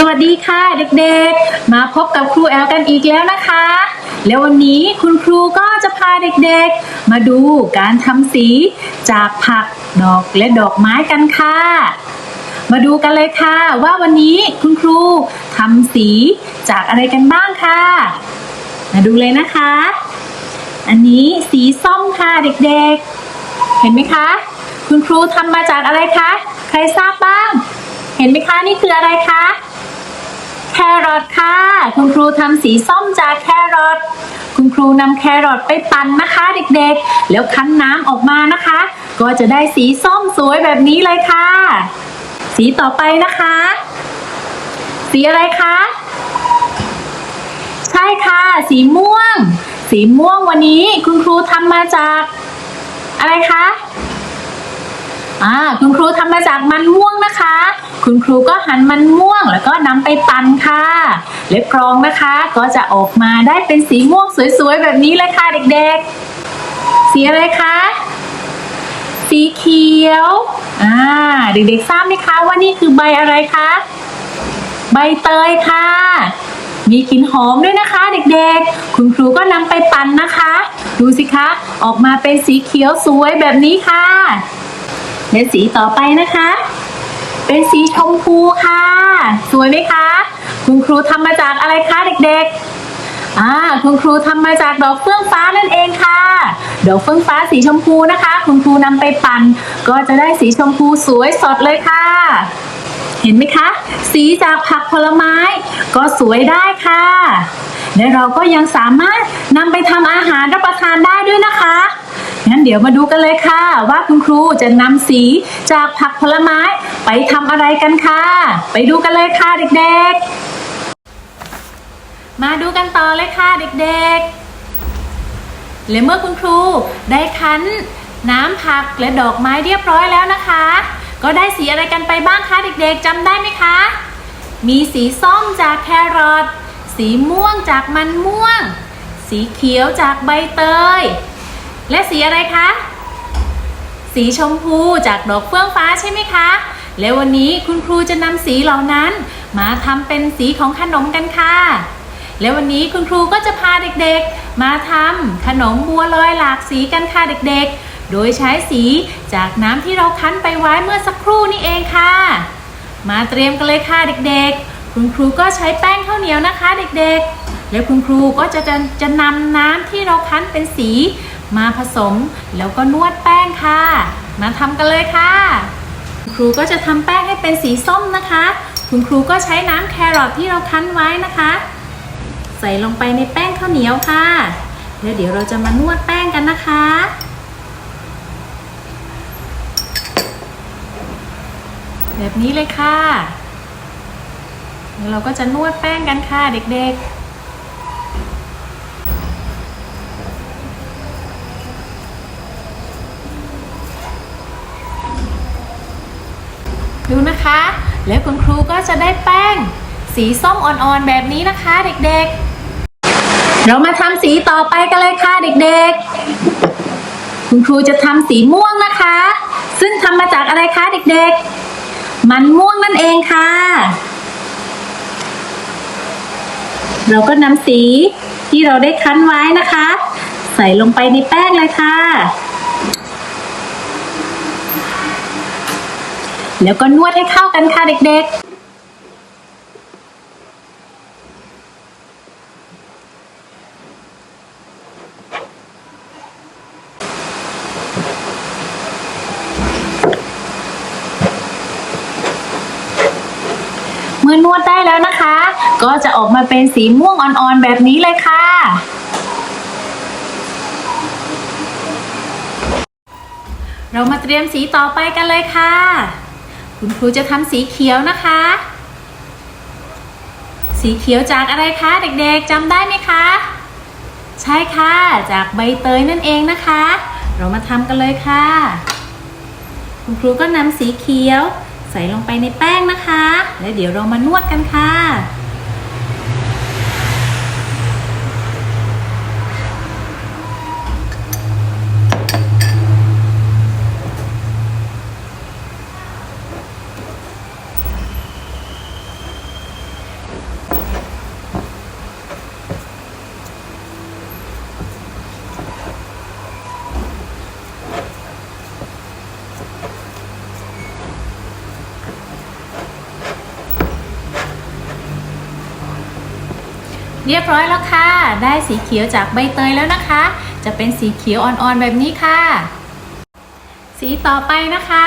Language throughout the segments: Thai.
สวัสดีค่ะเด็กๆ มาพบกับครูแอลกันอีกแล้วนะคะ แล้ววันนี้คุณครูก็จะพาเด็กๆ มาดูการทำสีจากผักดอกและดอกไม้กันค่ะ มาดูกันเลยค่ะว่าวันนี้คุณครูทำสีจากอะไรกันบ้างค่ะ มาดูเลยนะคะ อันนี้สีส้มค่ะเด็กๆ เห็นไหมคะ คุณครูทำมาจากอะไรคะ ใครทราบบ้าง เห็นไหมคะนี่คืออะไรคะ แครอทค่ะ คุณครูทำสีส้มจากแครอทคุณครูนำแครอทไปปั่นนะคะเด็กๆ แล้วคั้นน้ำออกมานะคะ ก็จะได้สีส้มสวยแบบนี้เลยค่ะ สีต่อไปนะคะ สีอะไรคะ ใช่ค่ะ สีม่วง สีม่วงวันนี้คุณครูทำมาจาก อะไรคะ อ่าคุณครูทำมาจากมันม่วงนะคะ คุณครูก็หั่นมันม่วงแล้วก็นำไปปั่นค่ะ เล็บกรองนะคะ ก็จะออกมาได้เป็นสีม่วงสวยๆ แบบนี้เลยค่ะเด็กๆ สีอะไรคะสีเขียว อ่า เด็กๆ ทราบไหมคะว่านี่คือใบอะไรคะ ใบเตยค่ะ มีกลิ่นหอมด้วยนะคะ เด็กๆ คุณครูก็นำไปปั่นนะคะ ดูสิคะ ออกมาเป็นสีเขียวสวยแบบนี้ค่ะ และสีต่อไปนะคะ เป็นสีชมพูค่ะ สวยไหมคะ คุณครูทำมาจากอะไรคะเด็กๆอ่าคุณครูทำมาจากดอกเฟื่องฟ้านั่นเองค่ะ ดอกเฟื่องฟ้าสีชมพูนะคะ คุณครูนำไปปั่นก็จะได้สีชมพูสวยสดเลยค่ะเห็นไหมคะ สีจากผักผลไม้ ก็สวยได้ค่ะ และเราก็ยังสามารถนำไปทำอาหารรับประทานได้ด้วยนะคะ งั้นเดี๋ยวมาดูกันเลยค่ะ ว่าคุณครูจะนำสีจากผักผลไม้ไปทำอะไรกันค่ะ ไปดูกันเลยค่ะเด็กๆ มาดูกันต่อเลยค่ะเด็กๆ และเมื่อคุณครูได้คั้นน้ำผักและดอกไม้เรียบร้อยแล้วนะคะ ก็ได้สีอะไรกันไปบ้างคะเด็กๆจำได้ไหมคะ มีสีส้มจากแครอทสีม่วงจากมันม่วง สีเขียวจากใบเตย และสีอะไรคะ สีชมพูจากดอกเฟื่องฟ้าใช่ไหมคะ และวันนี้คุณครูจะนำสีเหล่านั้น มาทำเป็นสีของขนมกันค่ะ และวันนี้คุณครูก็จะพาเด็กๆ มาทำขนมบัวลอยหลากสีกันค่ะเด็กๆ โดยใช้สีจากน้ำที่เราคั้นไปไว้เมื่อสักครู่นี่เองค่ะ มาเตรียมกันเลยค่ะเด็กๆ คุณครูก็ใช้แป้งข้าวเหนียวนะคะเด็กๆ แล้วคุณครูก็จะจะจะนำน้ำที่เราคั้นเป็นสี มาผสมแล้วก็นวดแป้งค่ะ มาทำกันเลยค่ะ ครูก็จะทำแป้งให้เป็นสีส้มนะคะ คุณครูก็ใช้น้ำแครอทที่เราคั้นไว้นะคะ ใส่ลงไปในแป้งข้าวเหนียวค่ะแล้วเดี๋ยวเราจะมานวดแป้งกันนะคะ แบบนี้เลยค่ะแล้วเราก็จะนวดแป้งกันค่ะเด็กๆ ดูนะคะ แล้วคุณครูก็จะได้แป้ง สีส้มอ่อนๆแบบนี้นะคะ เด็กๆ เรามาทำสีต่อไปกันเลยค่ะเด็กๆ คุณครูจะทำสีม่วงนะคะ ซึ่งทำมาจากอะไรคะเด็กๆ มันม่วงนั่นเองค่ะ เราก็นำสีที่เราได้คั้นไว้นะคะ ใส่ลงไปในแป้งเลยค่ะ แล้วก็นวดให้เข้ากันค่ะเด็กๆเมื่อนวดได้แล้วนะคะ ก็จะออกมาเป็นสีม่วงอ่อนๆแบบนี้เลยค่ะ เรามาเตรียมสีต่อไปกันเลยค่ะ คุณครูจะทำสีเขียวนะคะ สีเขียวจากอะไรคะ เด็กๆจำได้ไหมคะ ใช่ค่ะ จากใบเตยนั่นเองนะคะ เรามาทำกันเลยค่ะ คุณครูก็นำสีเขียว ใส่ลงไปในแป้งนะคะ แล้วเดี๋ยวเรามานวดกันค่ะ เรียบร้อยแล้วค่ะ ได้สีเขียวจากใบเตยแล้วนะคะ จะเป็นสีเขียวอ่อนๆแบบนี้ค่ะ สีต่อไปนะคะ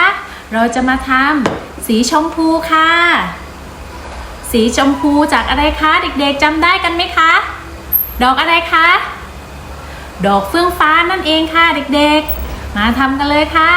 เราจะมาทำสีชมพูค่ะ สีชมพูจากอะไรคะเด็กๆจำได้กันไหมคะ ดอกอะไรคะ ดอกเฟื่องฟ้านั่นเองค่ะเด็กๆ มาทำกันเลยค่ะ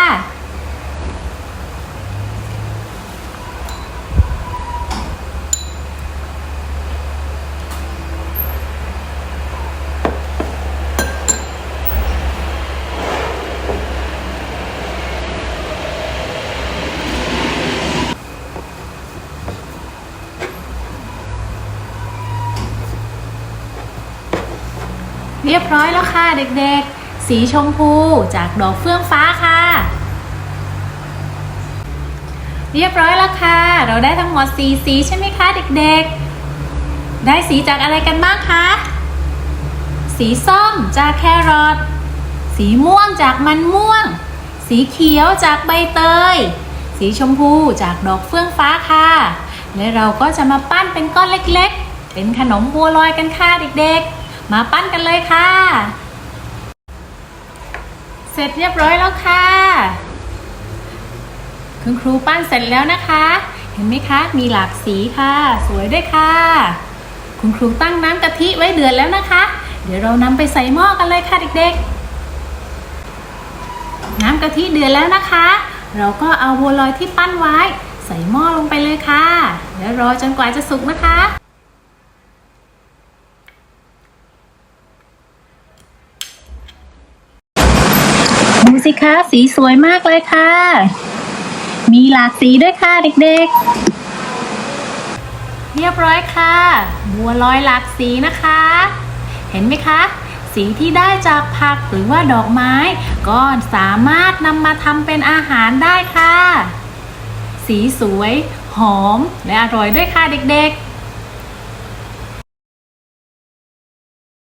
รียบร้อยแล้วค่ะเด็กๆ สีชมพูจากดอกเฟื่องฟ้าค่ะ เรียบร้อยแล้วค่ะ เราได้ทั้งหมดสีสีใช่ไหมคะเด็กๆ ได้สีจากอะไรกันบ้างคะสีส้มจากแครอทสีม่วงจากมันม่วง สีเขียวจากใบเตย สีชมพูจากดอกเฟื่องฟ้าค่ะ และเราก็จะมาปั้นเป็นก้อนเล็กๆ เป็นขนมบัวลอยกันค่ะเด็กๆ มาปั้นกันเลยค่ะ เสร็จเรียบร้อยแล้วค่ะ คุณครูปั้นเสร็จแล้วนะคะ เห็นไหมคะ มีหลากสีค่ะ สวยด้วยค่ะ คุณครูตั้งน้ำกะทิไว้เดือดแล้วนะคะ เดี๋ยวเรานำไปใส่หม้อกันเลยค่ะเด็กๆ น้ำกะทิเดือดแล้วนะคะ เราก็เอาบัวลอยที่ปั้นไว้ ใส่หม้อลงไปเลยค่ะ แล้วรอจนกว่าจะสุกนะคะ ดูสิคะ สีสวยมากเลยค่ะ มีหลากสีด้วยค่ะเด็กๆ เรียบร้อยค่ะ บัวลอยหลากสีนะคะ เห็นไหมคะ สีที่ได้จากผักหรือว่าดอกไม้ ก็สามารถนำมาทำเป็นอาหารได้ค่ะ สีสวย หอม และอร่อยด้วยค่ะเด็กๆ